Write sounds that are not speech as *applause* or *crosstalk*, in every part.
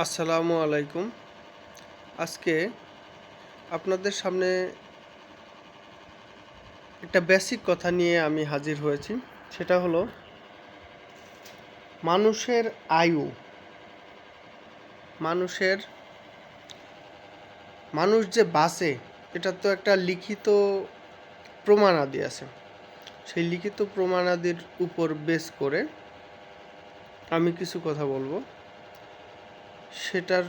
আসসালামু আলাইকুম। আজকে আপনাদের সামনে একটা বেসিক কথা নিয়ে আমি হাজির হয়েছি। সেটা হলো, মানুষের আয়ু, মানুষের, মানুষ যে বাঁচে, এটা তো একটা লিখিত প্রমাণাদি আছে। সেই লিখিত প্রমাণাদির উপর বেস করে আমি কিছু কথা বলব। সেটার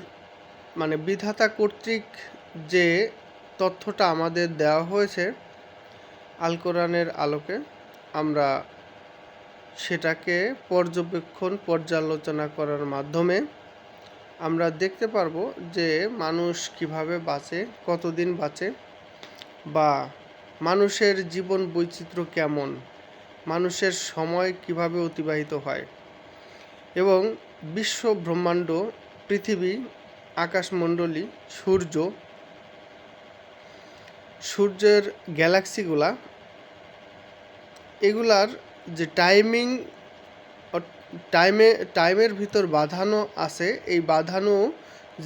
মানে বিধাতা কর্তৃক যে তথ্যটা আমাদের দেওয়া হয়েছে আল কোরআনের আলোকে, আমরা সেটাকে পর্যবেক্ষণ, পর্যালোচনা করার মাধ্যমে আমরা দেখতে পারব যে মানুষ কীভাবে বাঁচে, কতদিন বাঁচে, বা মানুষের জীবন বৈচিত্র্য কেমন, মানুষের সময় কীভাবে অতিবাহিত হয়, এবং বিশ্ব ব্রহ্মাণ্ড পৃথিবী, আকাশমণ্ডলী, সূর্য, সূর্যের গ্যালাক্সিগুলা, এগুলার যে টাইমিং টাইমে, টাইমের ভিতর বাঁধানো আছে, এই বাঁধানো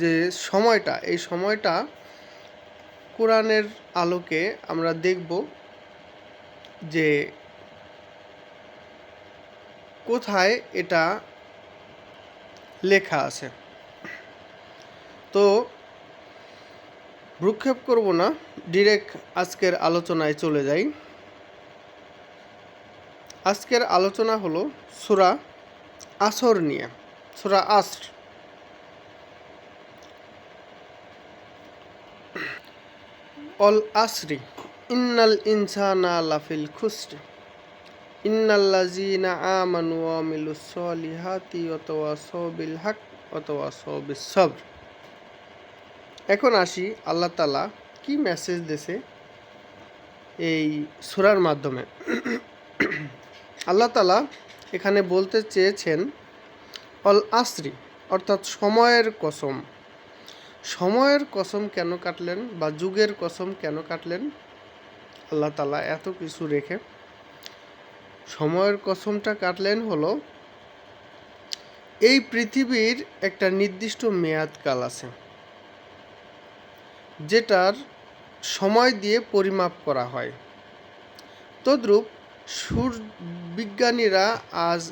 যে সময়টা, এই সময়টা কোরআনের আলোকে আমরা দেখব যে কোথায় এটা লেখা আছে। তো ভ্রুক্ষেপ করব না ডিরেক্ট আজকের আলোচনায় চলে যাই। আজকের আলোচনা হলো সুরা আসর নিয়ে, সুরা আসর। অল আসরি, ইন্নাল ইনসানা লাফিল খুসরি ইন্নাল্লাজিনা আমানু আমিলুস সলিহাতি ওয়া তাওয়াসাউ বিল হক ওয়া তাওয়াসাউ বিস সবর। এখন আসি আল্লাহ তালা কি মেসেজ দেছে এই সুরার মাধ্যমে। আল্লাহ তালা এখানে বলতে চেয়েছেন, অল আসরি, অর্থাৎ সময়ের কসম। সময়ের কসম কেন কাটলেন বা যুগের কসম কেন কাটলেন? আল্লাহ তালা এত কিছু রেখে সময়ের কসমটা কাটলেন হলো, এই পৃথিবীর একটা নির্দিষ্ট মেয়াদকাল আছে। যেটার সময় দিয়ে পরিমাপ করা হয়। তদ্রূপ বিজ্ঞানীরা আজ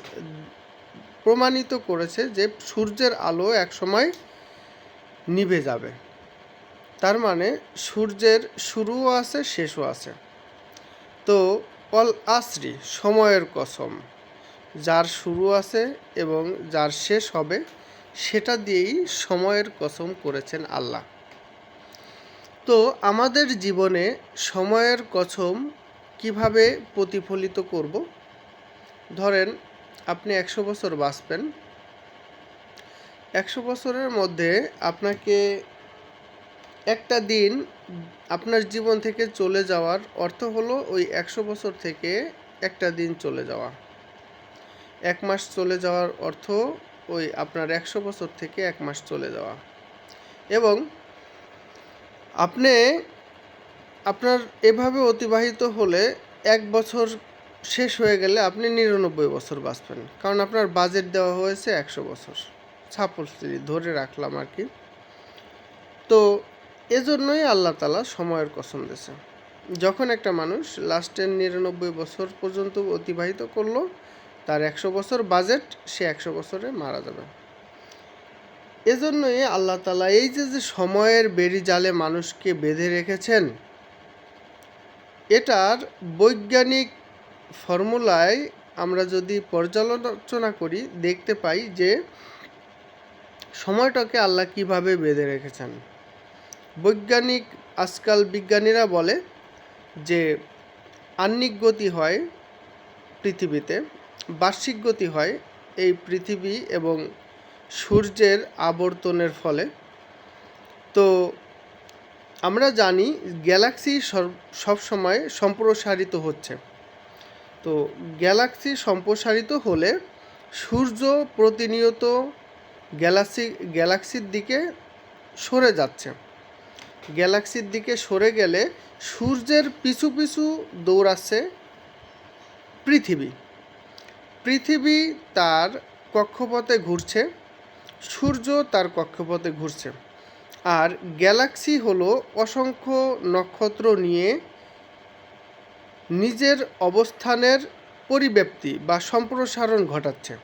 প্রমাণিত করেছে যে সূর্যের আলো একসময় নিভে যাবে। তার মানে সূর্যের শুরুও আছে, শেষও আছে। তো অল আসরি সময়ের কসম। যার শুরু আছে এবং যার শেষ হবে, সেটা দিয়েই সময়ের কসম করেছেন আল্লাহ। তো আমাদের জীবনে সময়ের কসম কীভাবে প্রতিফলিত করব? ধরেন, আপনি একশো বছর বাঁচবেন। একশো বছরের মধ্যে আপনাকে একটা দিন আপনার জীবন থেকে চলে যাওয়ার অর্থ হলো ওই একশো বছর থেকে একটা দিন চলে যাওয়া। এক মাস চলে যাওয়ার অর্থ ওই আপনার একশো বছর থেকে এক মাস চলে যাওয়া। এবং আপনি আপনার এভাবে অতিবাহিত হলে এক বছর শেষ হয়ে গেলে আপনি নিরানব্বই বছর বাঁচবেন। কারণ আপনার বাজেট দেওয়া হয়েছে একশো বছর। সাপোজলি ধরে রাখলাম আর কি। তো এজন্যই আল্লাহ তালা সময়ের কসম দিয়েছে। যখন একটা মানুষ লাস্টের নিরানব্বই বছর পর্যন্ত অতিবাহিত করল, তার একশো বছর বাজেট সে একশো বছরে মারা যাবে। এজন্যই আল্লাহ তালা এই যে যে সময়ের বেরি জালে মানুষকে বেঁধে রেখেছেন, এটার বৈজ্ঞানিক ফর্মুলায় আমরা যদি পর্যালোচনা করি, দেখতে পাই যে সময়টাকে আল্লাহ কীভাবে বেঁধে রেখেছেন। বৈজ্ঞানিক, আজকাল বিজ্ঞানীরা বলে যে, আহ্নিক গতি হয় পৃথিবীতে, বার্ষিক গতি হয় এই পৃথিবী এবং সূর্যের আবর্তনের ফলে। তো আমরা জানি গ্যালাক্সি সব সবসময় সম্প্রসারিত হচ্ছে। তো গ্যালাক্সি সম্প্রসারিত হলে সূর্য প্রতিনিয়ত গ্যালাক্সি, গ্যালাক্সির দিকে সরে যাচ্ছে। গ্যালাক্সির দিকে সরে গেলে সূর্যের পিছু পিছু দৌড়াচ্ছে পৃথিবী। পৃথিবী তার কক্ষপথে ঘুরছে। সূর্য তার কক্ষপথে ঘুরছে। আর গ্যালাক্সি হলো অসংখ্য নক্ষত্র নিয়ে নিজের অবস্থানের পরিব্যাপ্তি বা সম্প্রসারণ ঘটাচ্ছে।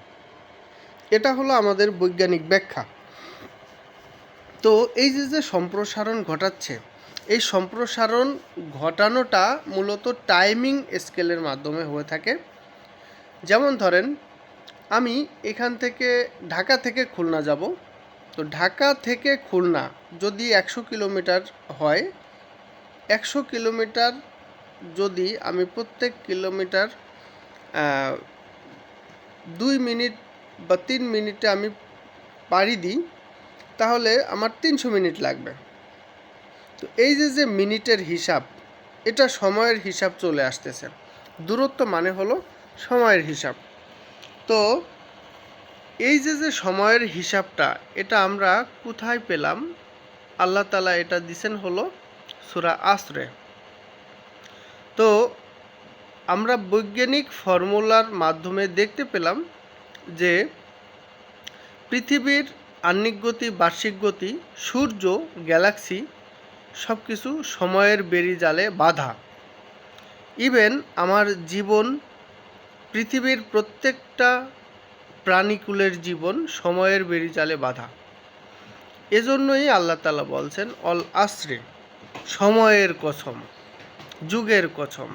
এটা হলো আমাদের বৈজ্ঞানিক ব্যাখ্যা। তো এই যে যে সম্প্রসারণ ঘটাচ্ছে, এই সম্প্রসারণ ঘটানোটা মূলত টাইমিং স্কেলের মাধ্যমে হয়ে থাকে। যেমন ধরেন আমি এখান থেকে ঢাকা থেকে খুলনা যাব। তো ঢাকা থেকে খুলনা যদি একশো কিলোমিটার হয়, একশো কিলোমিটার যদি আমি প্রত্যেক কিলোমিটার দুই মিনিট বা তিন মিনিটে আমি পাড়ি দিই, তাহলে আমার তিনশো মিনিট লাগবে। তো এই যে যে মিনিটের হিসাব, এটা সময়ের হিসাব চলে আসতেছে। দূরত্ব মানে হলো সময়ের হিসাব। তো এই যে যে সময়ের হিসাবটা, এটা আমরা কোথায় পেলাম? আল্লাহ তালা এটা দিছেন হলো সুরা আসরে। তো আমরা বৈজ্ঞানিক ফর্মুলার মাধ্যমে দেখতে পেলাম যে পৃথিবীর আহ্নিক গতি, বার্ষিক গতি, সূর্য, গ্যালাক্সি সব কিছু সময়ের বেরি জালে বাধা। ইভেন আমার জীবন পৃথিবীর প্রত্যেকটা প্রাণীকুলের জীবন সময়ের বেরি জালে বাধা। এজন্যই আল্লাহ তালা বলছেন, অল আশ্রে সময়ের কসম, যুগের কসম।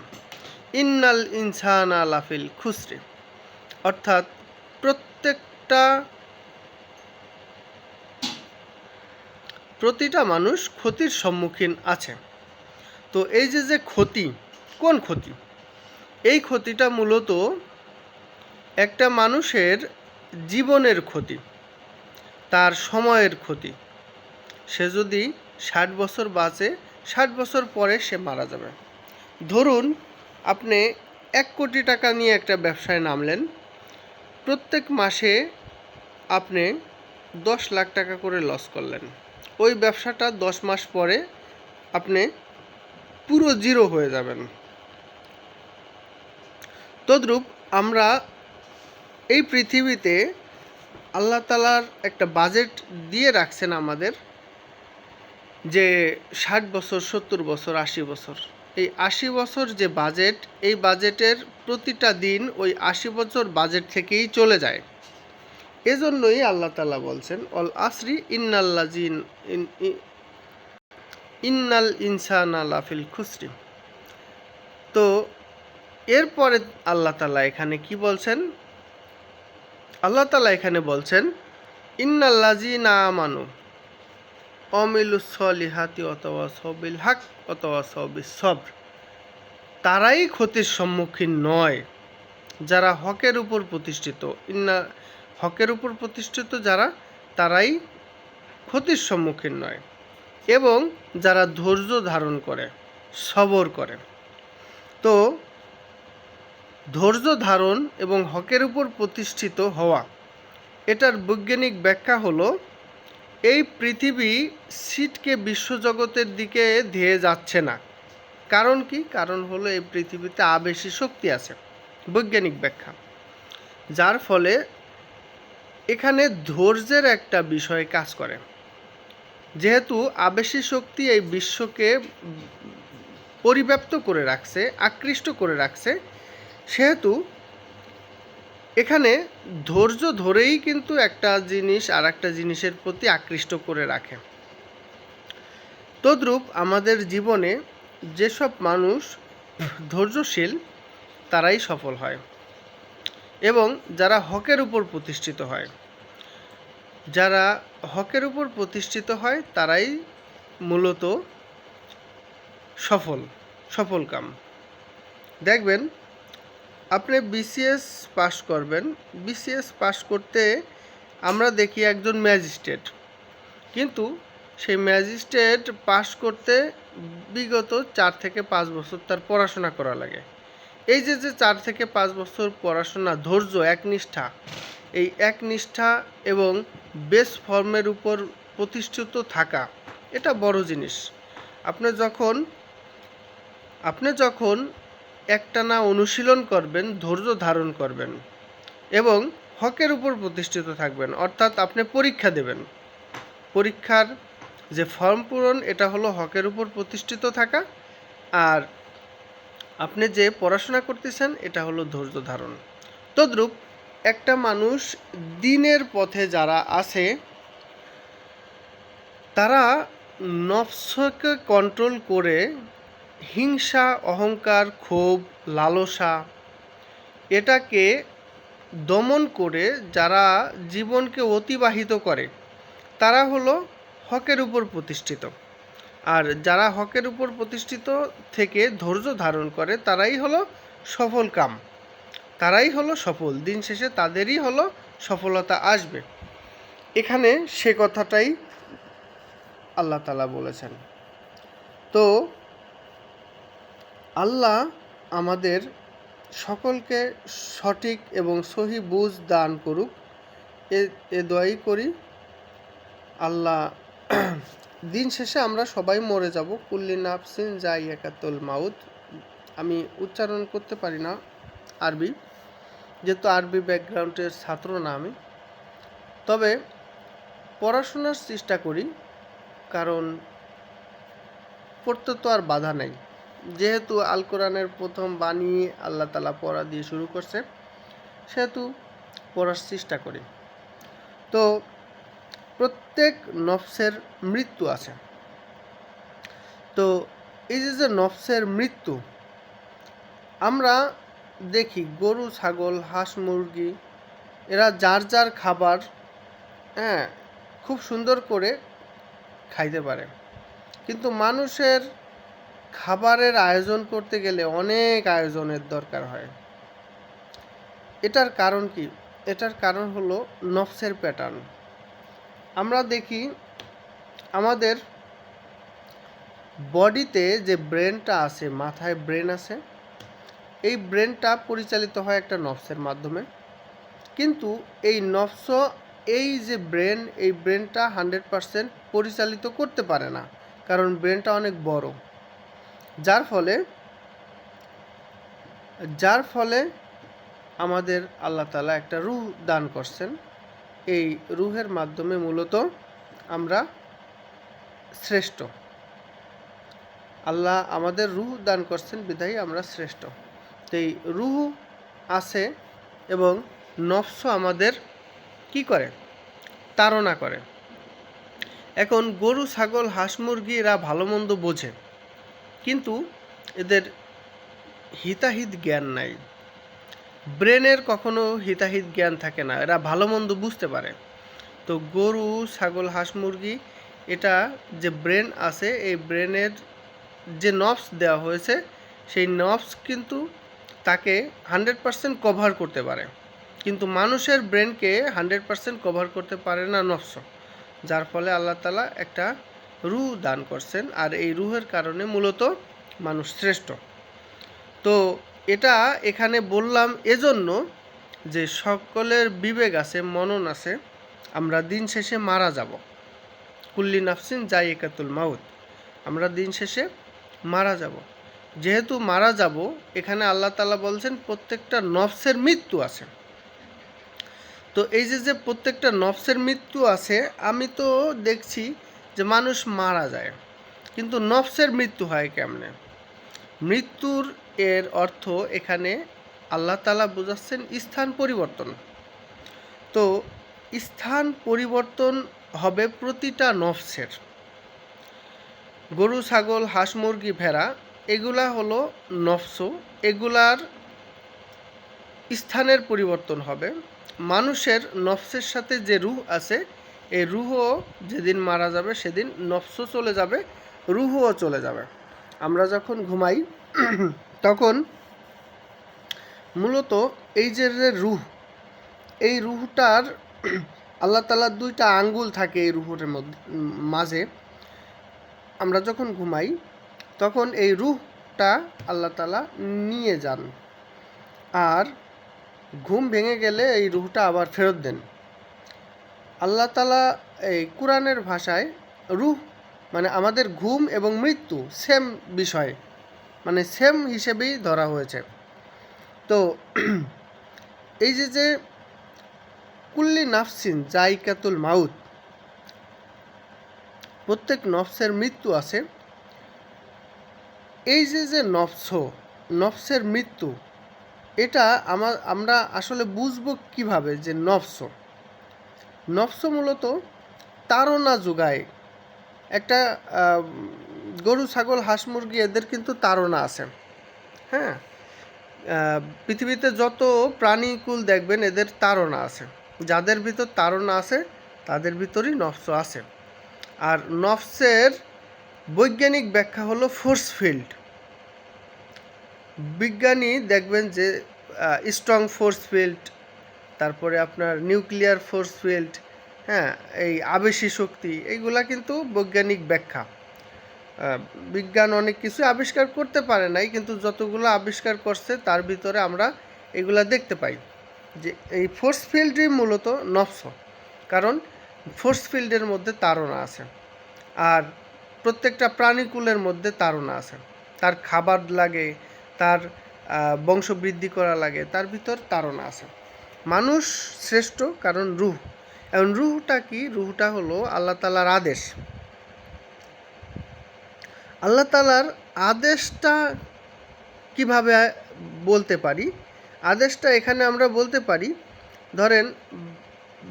ইন্নাল ইনসান আলাফিল খুসরে। অর্থাৎ প্রত্যেকটা, প্রতিটা মানুষ ক্ষতির সম্মুখীন আছে। তো এই যে যে ক্ষতি, কোন ক্ষতি? এই ক্ষতিটা মূলত একটা মানুষের জীবনের ক্ষতি, তার সময়ের ক্ষতি। সে যদি ষাট বছর বাঁচে, ষাট বছর পরে সে মারা যাবে। ধরুন, আপনি এক কোটি টাকা নিয়ে একটা ব্যবসায় নামলেন। প্রত্যেক মাসে আপনি দশ লাখ টাকা করে লস করলেন। ওই ব্যবসাটা দশ মাস পরে আপনি পুরো জিরো হয়ে যাবেন। তদ্রূপ আমরা এই পৃথিবীতে আল্লাহ তালার একটা বাজেট দিয়ে রাখছেন আমাদের যে ষাট বছর, সত্তর বছর, আশি বছর। এই আশি বছর যে বাজেট এই বাজেটের প্রতিটা দিন ওই আশি বছর বাজেট থেকেই চলে যায়। এজন্যই আল্লাহ তালা বলছেন, অল আসরি ইন্নাল্লাজিন ইন্নাল ইনসান আলাফিল খুসরি। তো এরপরে আল্লাহ তালা এখানে কি বলছেন? আল্লাহ তালা এখানে বলছেন ইন্নাল্লাজি না আমানু অমিলুসলিহাতি অথবা সবিল হাক অথবা সবিল সবর তারাই ক্ষতির সম্মুখীন নয়, যারা হকের উপর প্রতিষ্ঠিত। ইন্না, হকের উপর প্রতিষ্ঠিত যারা, তারাই ক্ষতির সম্মুখীন নয় এবং যারা ধৈর্য ধারণ করে, সবর করে। তো ধৈর্য ধারণ এবং হকের উপর প্রতিষ্ঠিত হওয়া। এটার বৈজ্ঞানিক ব্যাখ্যা হলো, এই পৃথিবী সিটকে বিশ্বজগতের দিকে ধেয়ে যাচ্ছে না। কারণ কি? কারণ হলো এই পৃথিবীতে আবেশী শক্তি আছে। বৈজ্ঞানিক ব্যাখ্যা। যার ফলে এখানে ধৈর্যের একটা বিষয় কাজ করে। যেহেতু আবেশী শক্তি এই বিশ্বকে পরিব্যাপ্ত করে রাখছে, আকৃষ্ট করে রাখছে সেহেতু এখানে ধৈর্য ধরেই কিন্তু একটা জিনিস আর একটা জিনিসের প্রতি আকৃষ্ট করে রাখে। তদ্রূপ আমাদের জীবনে যেসব মানুষ ধৈর্যশীল, তারাই সফল হয় এবং যারা হকের উপর প্রতিষ্ঠিত হয়। যারা হকের উপর প্রতিষ্ঠিত হয়, তারাই মূলত সফল, সফলকাম। দেখবেন আপনি বিসিএস পাশ করবেন। বিসিএস পাশ করতে আমরা দেখি একজন ম্যাজিস্ট্রেট। কিন্তু সেই ম্যাজিস্ট্রেট পাশ করতে বিগত চার থেকে পাঁচ বছর তার পড়াশোনা করা লাগে। এই যে যে চার থেকে পাঁচ বছর পড়াশোনা, ধৈর্য, একনিষ্ঠা, এই একনিষ্ঠা এবং বেস ফর্মের উপর প্রতিষ্ঠিত থাকা, এটা বড় জিনিস। আপনি যখন আপনি যখন একটানা অনুশীলন করবেন, ধৈর্য ধারণ করবেন এবং হকের উপর প্রতিষ্ঠিত থাকবেন। অর্থাৎ আপনি পরীক্ষা দেবেন। পরীক্ষার যে ফর্ম পূরণ, এটা হলো হকের উপর প্রতিষ্ঠিত থাকা আর আপনি যে পড়াশোনা করতেছেন, এটা হলো ধৈর্য ধারণ। তদ্রূপ একটা মানুষ দিনের পথে যারা আছে, তারা নফসকে কন্ট্রোল করে হিংসা, অহংকার, ক্ষোভ, লালসা এটাকে দমন করে যারা জীবনকে অতিবাহিত করে, তারা হলো হকের উপর প্রতিষ্ঠিত। আর যারা হকের উপর প্রতিষ্ঠিত থেকে ধৈর্য ধারণ করে, তারাই হলো সফল কাম। তারাই হলো সফল। দিন শেষে তাদেরই হলো সফলতা আসবে। এখানে সে কথাটাই আল্লাহ তালা বলেছেন। তো আল্লাহ আমাদের সকলকে সঠিক এবং সহি বুঝ দান করুক। এ এ দোয়াই করি, আল্লাহ *clears throat* দিন শেষে আমরা সবাই মরে যাব। কুল্লি নাফসিন যাই একাতুল মাউত। আমি উচ্চারণ করতে পারি না আরবি, যেহেতু আরবি ব্যাকগ্রাউন্ডের ছাত্র না আমি। তবে পড়াশোনার চেষ্টা করি, কারণ পড়তে তো আর বাধা নেই। যেহেতু আল কোরআনের প্রথম বাণী আল্লাহ তালা পড়া দিয়ে শুরু করছে, সেহেতু পড়ার চেষ্টা করি। তো প্রত্যেক নফসের মৃত্যু আছে। তো এই যে যে নফসের মৃত্যু, আমরা দেখি গরু, ছাগল, হাঁস, মুরগি, এরা যার যার খাবার হ্যাঁ খুব সুন্দর করে খাইতে পারে। কিন্তু মানুষের খাবারের আয়োজন করতে গেলে অনেক আয়োজনের দরকার হয়। এটার কারণ কি? এটার কারণ হলো নফসের প্যাটার্ন আমরা দেখি আমাদের বডিতে যে ব্রেনটা আছে, মাথায় ব্রেন আছে, এই ব্রেনটা পরিচালিত হয় একটা নফসের মাধ্যমে। কিন্তু এই নফস, এই যে ব্রেন এই ব্রেনটা হান্ড্রেড পারসেন্ট পরিচালিত করতে পারে না। কারণ ব্রেনটা অনেক বড়। যার ফলে যার ফলে আমাদের আল্লাহ তালা একটা রুহ দান করছেন। এই রুহের মাধ্যমে মূলত আমরা শ্রেষ্ঠ। আল্লাহ আমাদের রুহ দান করছেন, বিধায়ী আমরা শ্রেষ্ঠ। তো এই রুহ আছে এবং নফস আমাদের কি করে? তাড়না করে। এখন গরু, ছাগল, হাঁস মুরগি এরা ভালো মন্দ বোঝে। কিন্তু এদের হিতাহিত জ্ঞান নাই। ব্রেনের কখনো হিতাহিত জ্ঞান থাকে না, এরা ভালো মন্দ বুঝতে পারে। তো গরু, ছাগল, হাঁস, মুরগি, এটা যে ব্রেন আছে, এই ব্রেনের যে নফস দেওয়া হয়েছে, সেই নফস কিন্তু তাকে হান্ড্রেড পারসেন্ট কভার করতে পারে। কিন্তু মানুষের ব্রেনকে হান্ড্রেড পারসেন্ট কভার করতে পারে না নফস যার ফলে আল্লাহ তালা একটা রুহ দান করছেন আর এই রুহের কারণে মূলত মানুষ শ্রেষ্ঠ। তো এটা এখানে বললাম এজন্য যে সকলের বিবেক আছে, মনন আছে, আমরা দিন শেষে মারা যাব। কুল্লি নাফসিন যাই একাতুল মাউত, আমরা দিন শেষে মারা যাব। যেহেতু মারা যাব, এখানে আল্লাহ তালা বলছেন প্রত্যেকটা নফসের মৃত্যু আছে। তো এই যে যে প্রত্যেকটা নফসের মৃত্যু আছে, আমি তো দেখছি যে মানুষ মারা যায়। কিন্তু নফসের মৃত্যু হয় কেমনে? মৃত্যুর এর অর্থ এখানে আল্লাহ তালা বোঝাচ্ছেন স্থান পরিবর্তন। তো স্থান পরিবর্তন হবে প্রতিটা নফসের। গরু, ছাগল, হাঁস, মুরগি, ভেড়া, এগুলা হলো নফস। এগুলার স্থানের পরিবর্তন হবে। মানুষের নফসের সাথে যে রুহ আছে এই রুহও যেদিন মারা যাবে, সেদিন নফসও চলে যাবে, রুহও চলে যাবে। আমরা যখন ঘুমাই, তখন মূলত এই যে রুহ, এই রুহটার আল্লাহ তালার দুইটা আঙ্গুল থাকে এই রুহের মধ্যে, মাঝে। আমরা যখন ঘুমাই, তখন এই রুহটা আল্লাহ তালা নিয়ে যান। আর ঘুম ভেঙে গেলে এই রুহটা আবার ফেরত দেন। আল্লাহ তালা এই কোরআনের ভাষায় রুহ মানে আমাদের ঘুম এবং মৃত্যু, সেম বিষয় মানে সেম হিসেবেই ধরা হয়েছে। তো *clears throat* এই যে যে কুল্লি নাফসিন জাইকাতুল মাউত, প্রত্যেক নফসের মৃত্যু আছে। এই যে যে নফস, নফসের মৃত্যু, এটা আমার আমরা আসলে বুঝব কীভাবে যে নফস? নফস মূলত তাড়না যোগায়। একটা গরু, ছাগল, হাঁস, মুরগি, এদের কিন্তু তাড়না আছে। হ্যাঁ? পৃথিবীতে যত প্রাণীকুল দেখবেন, এদের তাড়না আছে। যাদের ভিতর তাড়না আছে, তাদের ভিতরই নফস আছে। আর নফসের বৈজ্ঞানিক ব্যাখ্যা হলো ফোর্স ফিল্ড। বিজ্ঞানী দেখবেন যে স্ট্রং ফোর্স ফিল্ড তারপরে আপনার নিউক্লিয়ার ফোর্স ফিল্ড হ্যাঁ এই আবেশী শক্তি, এইগুলা কিন্তু বৈজ্ঞানিক ব্যাখ্যা। বিজ্ঞান অনেক কিছু আবিষ্কার করতে পারে নাই, কিন্তু যতগুলো আবিষ্কার করছে, তার ভিতরে আমরা এগুলা দেখতে পাই। যে এই ফোর্স ফিল্ডই মূলত নফস কারণ ফোর্স ফিল্ডের মধ্যে তারণা আছে, আর প্রত্যেকটা প্রাণীকুলের মধ্যে তারণা আছে। তার খাবার লাগে, তার বংশবৃদ্ধি করা লাগে, তার ভিতর তারণা আছে। মানুষ শ্রেষ্ঠ কারণ রুহ। এখন রুহটা কি? রুহটা হলো আল্লাহ তালার আদেশ। আল্লাহ তালার আদেশটা কীভাবে বলতে পারি? আদেশটা এখানে আমরা বলতে পারি, ধরেন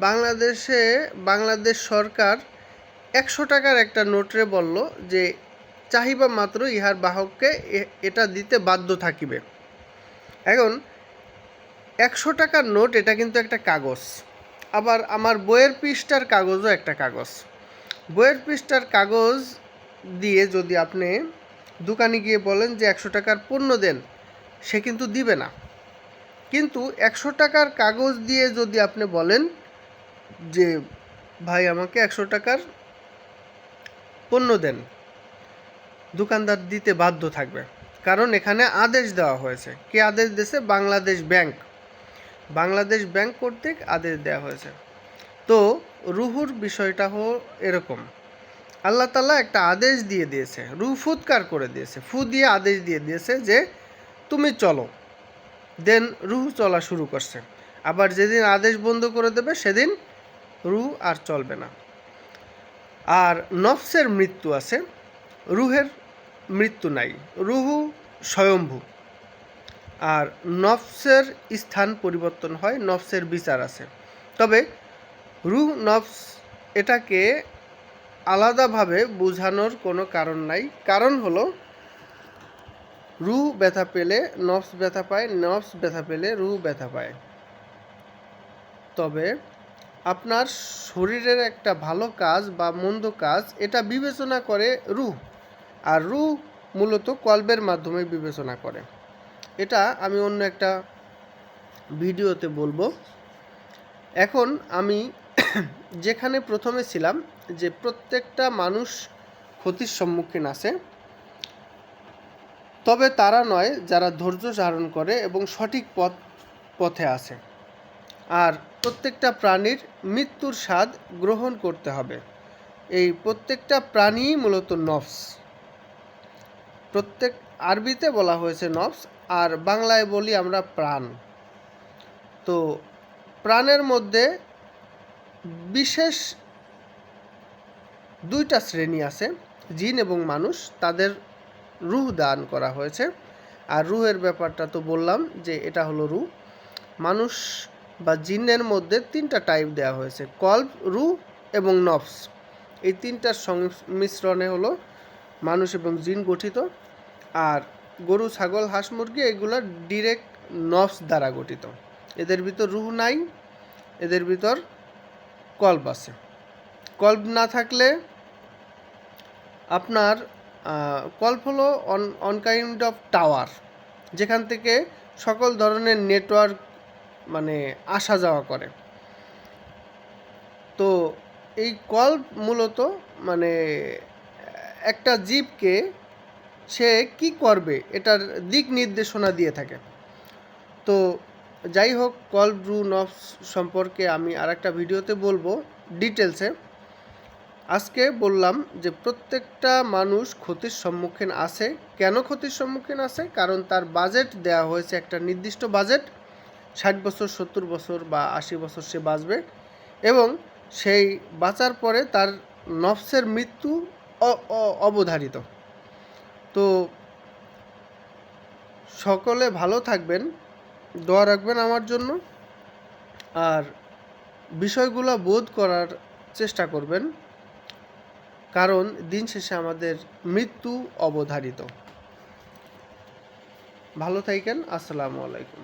বাংলাদেশে, বাংলাদেশ সরকার একশো টাকার একটা নোটরে বলল যে চাহিবা মাত্র ইহার বাহককে এটা দিতে বাধ্য থাকিবে। এখন একশো টাকার নোট, এটা কিন্তু একটা কাগজ। আবার আমার বইয়ের পৃষ্ঠার কাগজও একটা কাগজ। বইয়ের পৃষ্ঠার কাগজ দিয়ে যদি আপনি দোকানে গিয়ে বলেন যে একশো টাকার পণ্য দেন, সে কিন্তু দিবে না। কিন্তু একশো টাকার কাগজ দিয়ে যদি আপনি বলেন যে, ভাই, আমাকে একশো টাকার পণ্য দেন, দোকানদার দিতে বাধ্য থাকবে। কারণ এখানে আদেশ দেওয়া হয়েছে। কে আদেশ দিয়েছে? বাংলাদেশ ব্যাংক। বাংলাদেশ ব্যাংক কর্তৃক আদেশ দেওয়া হয়েছে। তো, রুহুর বিষয়টা হো এরকম। আল্লাহ তালা একটা আদেশ দিয়ে দিয়েছে। রু ফুৎকার করে দিয়েছে। ফু দিয়ে আদেশ দিয়ে দিয়েছে যে, তুমি চলো। দেন রুহ চলা শুরু করছে। আবার যেদিন আদেশ বন্ধ করে দেবে, সেদিন রুহ আর চলবে না। আর নফসের মৃত্যু আছে। রুহের মৃত্যু নাই। রুহু স্বয়ম্ভু। আর নফসের স্থান পরিবর্তন হয়, নফসের বিচার আছে। তবে রুহ নফস এটাকে আলাদাভাবে বোঝানোর কোনো কারণ নাই। কারণ হলো, রু ব্যথা পেলে নফস ব্যথা পায়, নফস ব্যথা পেলে রু ব্যথা পায়। তবে আপনার শরীরের একটা ভালো কাজ বা মন্দ কাজ, এটা বিবেচনা করে রুহ আর রু মূলত কল্বের মাধ্যমে বিবেচনা করে। এটা আমি অন্য একটা ভিডিওতে বলব। এখন আমি *coughs* যেখানে প্রথমে ছিলাম, যে প্রত্যেকটা মানুষ ক্ষতির সম্মুখীন আছে, তবে তারা নয়, যারা ধৈর্য ধারণ করে এবং সঠিক পথ, পথে আছে। আর প্রত্যেকটা প্রাণীর মৃত্যুর স্বাদ গ্রহণ করতে হবে। এই প্রত্যেকটা প্রাণীই মূলত নফস। প্রত্যেক আরবিতে বলা হয়েছে নফস, আর বাংলায় বলি আমরা প্রাণ। তো প্রাণের মধ্যে বিশেষ দুইটা শ্রেণি আছে, জিন এবং মানুষ। তাদের রুহ দান করা হয়েছে। আর রুহের ব্যাপারটা তো বললাম যে এটা হলো রুহ। মানুষ বা জিনের মধ্যে তিনটা টাইপ দেওয়া হয়েছে, কল্প, রুহ এবং নফস। এই তিনটার সংমিশ্রণে হলো মানুষ এবং জিন গঠিত। আর গরু, ছাগল, হাঁস মুরগি এগুলো ডিরেক্ট নফস দ্বারা গঠিত। এদের ভিতর রুহ নাই, এদের ভিতর কল্প আছে। কল্প না থাকলে আপনার কল্প হলো on on kind of tower যেখান থেকে সকল ধরনের নেটওয়ার্ক মানে আসা যাওয়া করে। তো এই কল্প মূলত মানে একটা জীবকে সে কি করবে এটার দিক নির্দেশনা দিয়ে থাকে। তো যাই হোক কল ব্রু নফস সম্পর্কে আমি আর একটা ভিডিওতে বলব ডিটেলসে আজকে বললাম যে প্রত্যেকটা মানুষ ক্ষতির সম্মুখীন আছে। কেন ক্ষতির সম্মুখীন আছে? কারণ তার বাজেট দেওয়া হয়েছে একটা নির্দিষ্ট বাজেট ষাট বছর, সত্তর বছর বা আশি বছর সে বাঁচবে এবং সেই বাঁচার পরে তার নফসের মৃত্যু অবধারিত। তো সকলে ভালো থাকবেন, দোয়া রাখবেন আমার জন্য, আর বিষয়গুলো বোধ করার চেষ্টা করবেন, কারণ দিন শেষে আমাদের মৃত্যু অবধারিত। ভালো থাকেন, আসসালামু আলাইকুম।